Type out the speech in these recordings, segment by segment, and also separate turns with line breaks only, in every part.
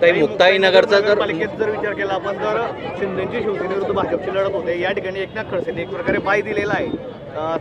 ताई मुक्ताईनगरचा जर
पालिकेत जर विचार केला आपण तर शिंदेची शिवसेनेविरुद्ध भाजपची लढत होते. या ठिकाणी एकनाथ खडसेने एक प्रकारे बाय दिलेला आहे.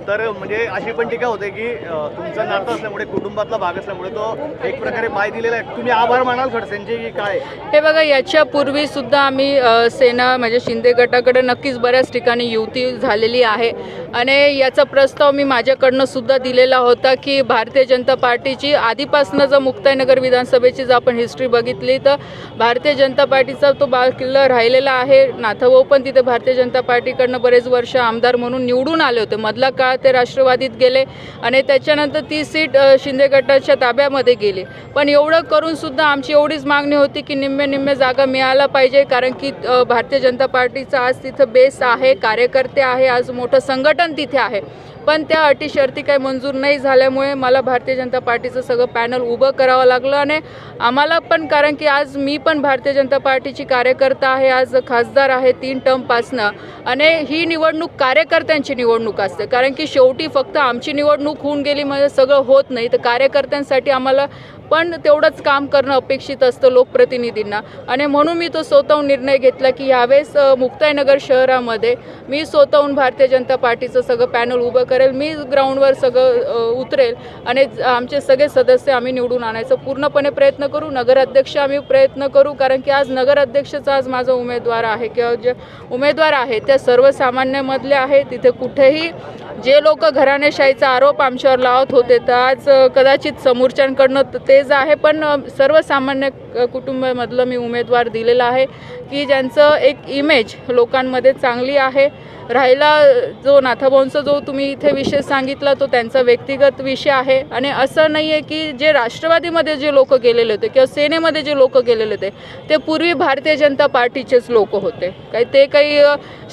तर म्हणजे अशी पण टीका होते की तुमचं नातं असल्यामुळे कुटुंबातला भाग असल्यामुळे तो एक प्रकारे पाय दिलेला आहे. तुम्ही आभार मानाल खडसेंचे की काय?
हे बघा याच्यापूर्वी सुद्धा आम्ही सेना म्हणजे शिंदे गटाकडे नक्कीच बऱ्याच ठिकाणी युती झालेली आहे. आणि याचा प्रस्ताव मी माझ्याकडनं सुद्धा दिलेला होता की भारतीय जनता पार्टीची आधीपासून जर मुक्ताईनगर विधानसभेची जर आपण हिस्ट्री बघितली तर भारतीय जनता पार्टीचा तो बालकिल्ला राहिलेला आहे. नाथभाऊ पण तिथे भारतीय जनता पार्टीकडनं बरेच वर्ष आमदार म्हणून निवडून आले होते. मधला काळ ते राष्ट्रवादीत गेले आणि त्याच्यानंतर ती सीट शिंदे गटाच्या ताब्यामध्ये गेली. पण एवढं करून सुद्धा आमची एवढीच मागणी होती की निम्मे निम्मे जागा मिळायला पाहिजे कारण की भारतीय जनता पार्टीचा आज तिथं बेस आहे कार्यकर्ते आहे आज मोठं संघटन तिथे आहे. पण त्या अटी शर्ती काही मंजूर नाही झाल्यामुळे मला भारतीय जनता पार्टीचं सगळं पॅनल उभं करावं लागलं आणि आम्हाला पण कारण की आज मी पण भारतीय जनता पार्टीची कार्यकर्ता आहे आज खासदार आहे तीन टर्मपासनं आणि ही निवडणूक कार्यकर्त्यांची निवडणूक असते कारण की शेवटी फक्त आमची निवडणूक होऊन गेली म्हणजे सगळं होत नाही. तर कार्यकर्त्यांसाठी आम्हाला पण तेवढंच काम करणं अपेक्षित असतं लोकप्रतिनिधींना. आणि म्हणून मी तो स्वतःहून निर्णय घेतला की यावेळेस मुक्ताईनगर शहरामध्ये मी स्वतःहून भारतीय जनता पार्टीचं सगळं पॅनल उभं करेल मी ग्राउंडवर सगळं उतरेल आणि ज- आमचे सगळे सदस्य आम्ही निवडून आणायचं. पूर्णपणे प्रयत्न करू नगराध्यक्ष आम्ही प्रयत्न करू कारण की आज नगराध्यक्षचा आज माझा उमेदवार आहे. किंवा जे उमेदवार आहे त्या सर्वसामान्यमधले आहे तिथे कुठेही जे लोक घराणेशाहीचा आरोप आमच्यावर लावत होते तर आज कदाचित समोरच्यांकडनं त- तेच आहे पण सर्वसामान्य कुटुंबामधलं मी उमेदवार दिलेला आहे की ज्यांचं एक इमेज लोकांमध्ये चांगली आहे. राहिला जो नाथाभाऊंचा जो तुम्ही इथे विषय सांगितला तो त्यांचा व्यक्तिगत विषय आहे. आणि असं नाही आहे की जे राष्ट्रवादीमध्ये जे लोक गेलेले होते किंवा सेनेमध्ये जे लोक गेलेले होते ते पूर्वी भारतीय जनता पार्टीचेच लोक होते. काही ते काही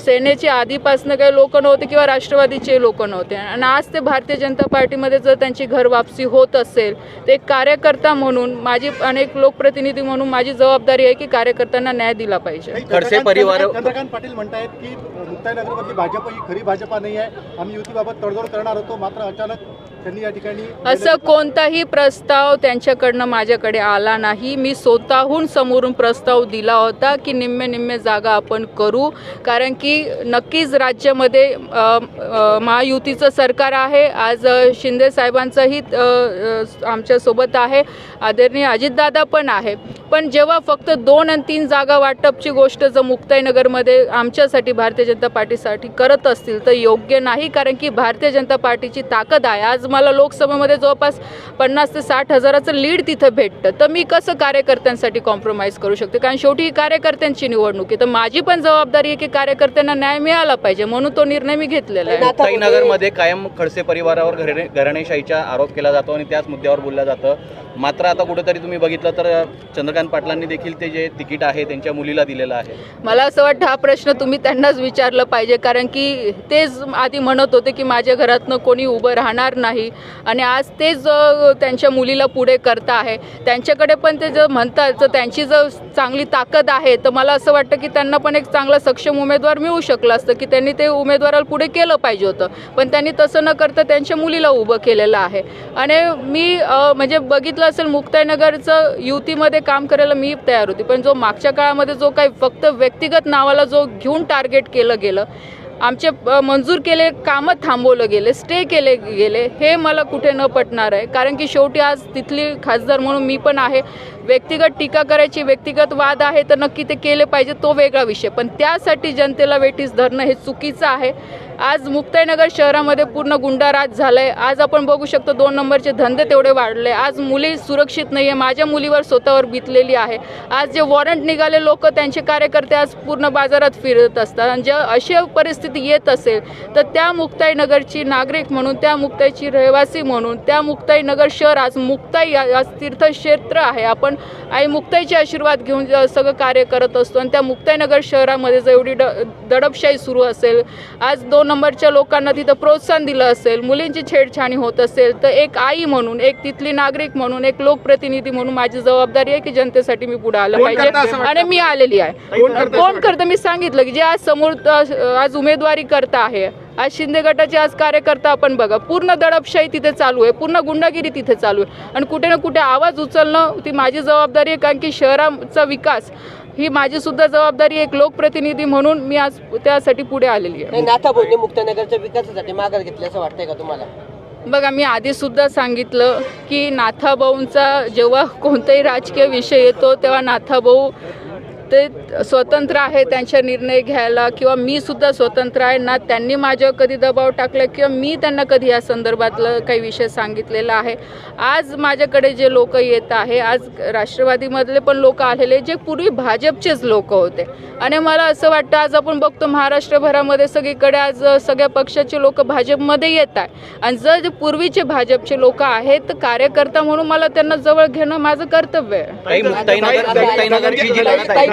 सेनेचे आधीपासनं काही लोक नव्हते किंवा राष्ट्रवादीचे लोक नव्हते आणि आज ते भारतीय जनता पार्टीमध्ये जर त्यांची घर वापसी होत असेल ते एक कार्यकर्ता म्हणून माझी अनेक लोकप्रतिनिधी म्हणून माझी जबाबदारी आहे की कार्यकर्त्यांना न्याय दिला पाहिजे.
खडसे परिवार-
चंद्रकांत पाटील म्हणतायत की मुक्ताईनगरमधली भाजप ही खरी भाजपा नाही आहे. आम्ही युतीबाबत तडजोड करणार होतो मात्र अचानक त्यांनी या ठिकाणी
असं कोणताही प्रस्ताव त्यांच्याकडनं माझ्याकडे आला नाही. मी स्वतःहून समोरून प्रस्ताव दिला होता की निम्मे निम्मे जागा आपण करू कारण की नक्कीच राज्यामध्ये महायुतीचं सरकार आहे. आज शिंदे साहेबांचंही आमच्यासोबत आहे. आदरणीय अजितदादा पण आहे. पण जेव्हा फक्त दोन आणि तीन जागा वाटपची गोष्ट जर मुक्ताईनगरमध्ये आमच्यासाठी भारतीय जनता पार्टीसाठी करत असतील तर योग्य नाही. कारण की भारतीय जनता पार्टीची ताकद आहे. आज मला लोकसभेमध्ये जवळपास पन्नास ते साठ हजाराचं लीड तिथं भेटतं. तर मी कसं कार्यकर्त्यांसाठी कॉम्प्रोमाइज करू शकते? कारण शेवटी ही कार्यकर्त्यांची निवडणूक आहे. तर माझी पण जबाबदारी आहे की कार्यकर्त्यांना न्याय मिळाला पाहिजे. म्हणून तो निर्णय मी घेतलेला आहे.
मुक्ताईनगरमध्ये कायम खडसे परिवारावर घरे घराणेशाहीचा आरोप केला जातो आणि त्याच मुद्द्यावर बोललं जातं. मात्र आता कुठेतरी तुम्ही बघितलं तर चंद्रकांत पाटलांनी देखील ते जे तिकीट आहे त्यांच्या मुलीला दिलेलं आहे.
मला असं वाटतं हा प्रश्न तुम्ही त्यांनाच विचारलं पाहिजे कारण की तेच आधी म्हणत होते की माझ्या घरातनं कोणी उभं राहणार नाही आणि आज तेच त्यांच्या मुलीला पुढे करता आहे. त्यांच्याकडे पण ते जर म्हणतात तर त्यांची जर चांगली ताकद आहे तर मला असं वाटतं की त्यांना पण एक चांगला सक्षम उमेदवार मिळू शकलं असतं की त्यांनी ते उमेदवाराला पुढे केलं पाहिजे होतं. पण त्यांनी तसं न करता त्यांच्या मुलीला उभं केलेलं आहे. आणि मी म्हणजे बघितलं असेल मुक्ताईनगरचं युतीमध्ये काम करायला मी तयार होती. पण जो मागच्या काळामध्ये जो काही फक्त व्यक्तिगत नावाला जो घेऊन टार्गेट केलं गेलं आमचे मंजूर केले कामं थांबवलं गेले स्टे केले गेले हे मला कुठे न पटणार आहे. कारण की शेवटी आज तिथली खासदार म्हणून मी पण आहे. व्यक्तिगत टीका करायची व्यक्तिगत वाद आहे तर नक्की ते केले पाहिजे तो वेगळा विषय. पण त्यासाठी जनतेला वेठीस धरणं हे चुकीचं आहे. आज मुक्ताईनगर शहरामध्ये पूर्ण गुंडाराज झाला आहे आज आपण बघू शकतो दोन नंबरचे धंदे तेवढे वाढले. आज मुली सुरक्षित नाही आहे माझ्या मुलीवर स्वतःवर बितलेली आहे. आज जे वॉरंट निघाले लोक त्यांचे कार्यकर्ते आज पूर्ण बाजारात फिरत असतात. आणि ज्या अशी परिस्थिती येत असेल तर त्या मुक्ताईनगरची नागरिक म्हणून त्या मुक्ताईची रहिवासी म्हणून त्या मुक्ताईनगर शहर आज मुक्ताई आज तीर्थक्षेत्र आहे. आपण आई मुक्ताईचे आशीर्वाद घेऊन सगळं कार्य करत असतो. आणि त्या मुक्ताईनगर शहरामध्ये जेवढी ड दडपशाही सुरू असेल आज दोन नंबरच्या लोकांना तिथं प्रोत्साहन दिलं असेल मुलींची छेडछाणी होत असेल तर एक आई म्हणून एक तिथली नागरिक म्हणून एक लोकप्रतिनिधी म्हणून माझी जबाबदारी आहे की जनतेसाठी मी पुढे आलं पाहिजे? आणि मी आलेली आहे.
कोण करतं
मी सांगितलं की जे आज समोर आज उमेदवारी करता आहे आज शिंदे गटाचे आज कार्यकर्ता आपण बघा पूर्ण दडपशाही तिथे चालू आहे पूर्ण गुंडागिरी तिथे चालू आहे. आणि कुठे ना कुठे आवाज उचलणं ती माझी जबाबदारी आहे कारण की शहराचा विकास ही माझी सुद्धा जबाबदारी. एक लोकप्रतिनिधी म्हणून मी आज त्यासाठी पुढे आलेली आहे
नाथा भोईने मुक्तनगरच्या विकासासाठी माघार घेतली असं वाटतंय का तुम्हाला
बघा मी आधीसुद्धा सांगितलं की नाथाभाऊंचा जेव्हा कोणताही राजकीय विषय येतो तेव्हा नाथाभाऊ ते स्वतंत्र आहे त्यांचा निर्णय घ्यायला किंवा मी सुद्धा स्वतंत्र आहे ना त्यांनी माझ्यावर कधी दबाव टाकला किंवा मी त्यांना कधी या संदर्भातलं काही विषय सांगितलेला आहे. आज माझ्याकडे जे लोक येत आहे आज राष्ट्रवादीमधले पण लोक आलेले जे पूर्वी भाजपचेच लोक होते. आणि मला असं वाटतं आज आपण बघतो महाराष्ट्रभरामध्ये सगळीकडे आज सगळ्या पक्षाचे लोक भाजपमध्ये येत आहे. आणि जर जे पूर्वीचे भाजपचे लोक आहेत तर कार्यकर्ता म्हणून मला त्यांना जवळ घेणं माझं कर्तव्य आहे.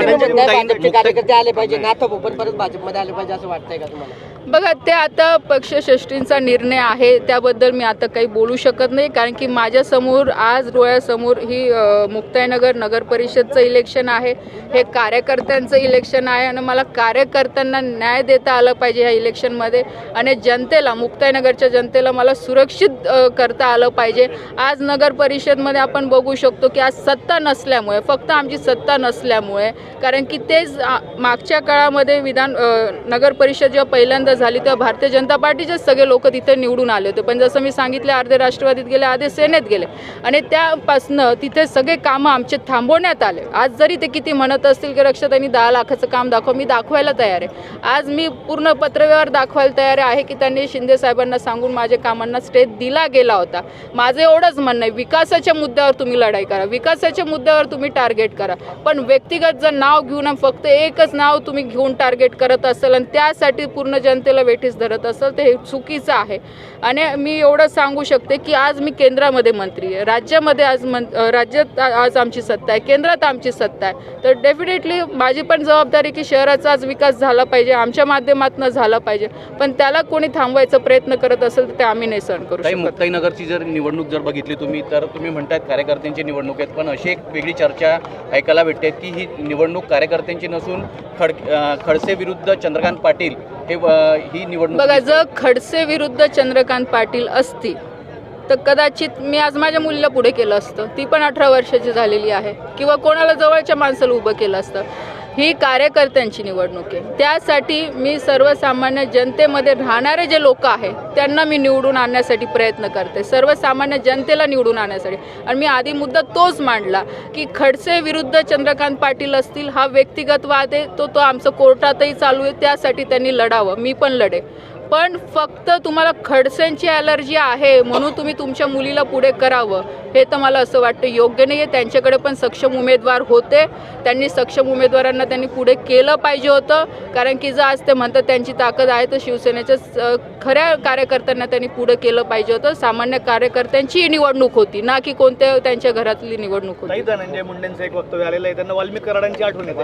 ताई मुक्ताईनगर मुक्ताईनगरची जी लढत
ताई
आहे
तुम्ही म्हणताय भाजपचे
मुक्ताई-
कार्यकर्ते आले पाहिजे नाथा भाऊ पण परत भाजपमध्ये आले पाहिजे असं वाटतंय का तुम्हाला?
बघा ते आता पक्षषष्टींचा निर्णय आहे त्याबद्दल मी आता काही बोलू शकत नाही कारण की माझ्यासमोर आज डोळ्यासमोर ही मुक्ताईनगर नगर परिषदचं इलेक्शन आहे हे कार्यकर्त्यांचं इलेक्शन आहे आणि मला कार्यकर्त्यांना न्याय देता आलं पाहिजे ह्या इलेक्शनमध्ये आणि जनतेला मुक्ताईनगरच्या जनतेला मला सुरक्षित करता आलं पाहिजे. आज नगर परिषदमध्ये आपण बघू शकतो की आज सत्ता नसल्यामुळे फक्त आमची सत्ता नसल्यामुळे कारण की तेच मागच्या काळामध्ये विधान नगर परिषद जेव्हा पहिल्यांदा झाली तेव्हा भारतीय जनता पार्टीचेच सगळे लोक तिथे निवडून आले होते. पण जसं मी सांगितले अर्धे राष्ट्रवादीत गेले अर्धे सेनेत गेले. आणि त्यापासनं तिथे सगळे कामं आमचे थांबवण्यात आले. आज जरी ते किती म्हणत असतील की रक्षाताईंनी दहा लाखाचं काम दाखव मी दाखवायला तयार आहे. आज मी पूर्ण पत्रव्यवहार दाखवायला तयार आहे की त्यांनी शिंदे साहेबांना सांगून माझ्या कामांना स्टेज दिला गेला होता. माझं एवढंच म्हणणं आहे विकासाच्या मुद्द्यावर तुम्ही लढाई करा विकासाच्या मुद्द्यावर तुम्ही टार्गेट करा. पण व्यक्तिगत जर नाव घेऊन फक्त एकच नाव तुम्ही घेऊन टार्गेट करत असाल आणि त्यासाठी पूर्ण जनतेला वेठीस धरत असाल तर हे चुकीचं आहे. आणि मी एवढं सांगू शकते की आज मी केंद्रामध्ये मंत्री आहे. राज्यामध्ये आज मं राज्यात आज आमची सत्ता आहे. केंद्रात आमची सत्ता आहे. तर डेफिनेटली माझी पण जबाबदारी की शहराचा आज विकास झाला पाहिजे आमच्या माध्यमातून झाला पाहिजे. पण त्याला कोणी थांबवायचा प्रयत्न करत असेल तर ते आम्ही नाही सहन करू शकत.
मुक्ताईनगरची जर निवडणूक जर बघितली तुम्ही तर तुम्ही म्हणतायत कार्यकर्त्यांची निवडणूक आहेत पण अशी एक वेगळी चर्चा ऐकायला भेटते की ही निवडणूक कार्यकर्त्यांची नसून खड खडसे विरुद्ध चंद्रकांत पाटील हे ही निवडणूक
बघा जर खडसे विरुद्ध चंद्रकांत पाटील असती तर कदाचित मी आज माझ्या मुलीला पुढे केलं असतं. ती पण अठरा वर्षाची झालेली आहे. किंवा कोणाला जवळच्या माणसाला उभं केलं असतं. ही कार्यकर्त्यांची निवडणूक आहे. त्यासाठी मी सर्वसामान्य जनतेमध्ये राहणारे जे लोक आहेत त्यांना मी निवडून आणण्यासाठी प्रयत्न करते. सर्वसामान्य जनतेला निवडून आणण्यासाठी. आणि मी आधी मुद्दा तोच मांडला की खडसे विरुद्ध चंद्रकांत पाटील असतील हा व्यक्तिगत वाद आहे तो तो आमचं कोर्टातही चालू आहे त्यासाठी त्यांनी लढावं. मी पण लढे पण फक्त तुम्हाला खडसेंची ॲलर्जी आहे म्हणून तुम्ही तुमच्या मुलीला पुढे करावं. हे तर मला असं वाटतं योग्य नाही आहे त्यांच्याकडे पण सक्षम उमेदवार होते. त्यांनी सक्षम उमेदवारांना त्यांनी पुढे केलं पाहिजे होतं. कारण की जर आज ते म्हणतात त्यांची ताकद आहे तर शिवसेनेच्या खऱ्या कार्यकर्त्यांना त्यांनी पुढे केलं पाहिजे होतं. सामान्य कार्यकर्त्यांची निवडणूक होती ना की कोणत्या त्यांच्या घरातली निवडणूक होती.
धनंजय मुंडेंचं एक वक्तव्य आलेलं आहे. त्यांना वाल्मिक कराडांची आठवण येते.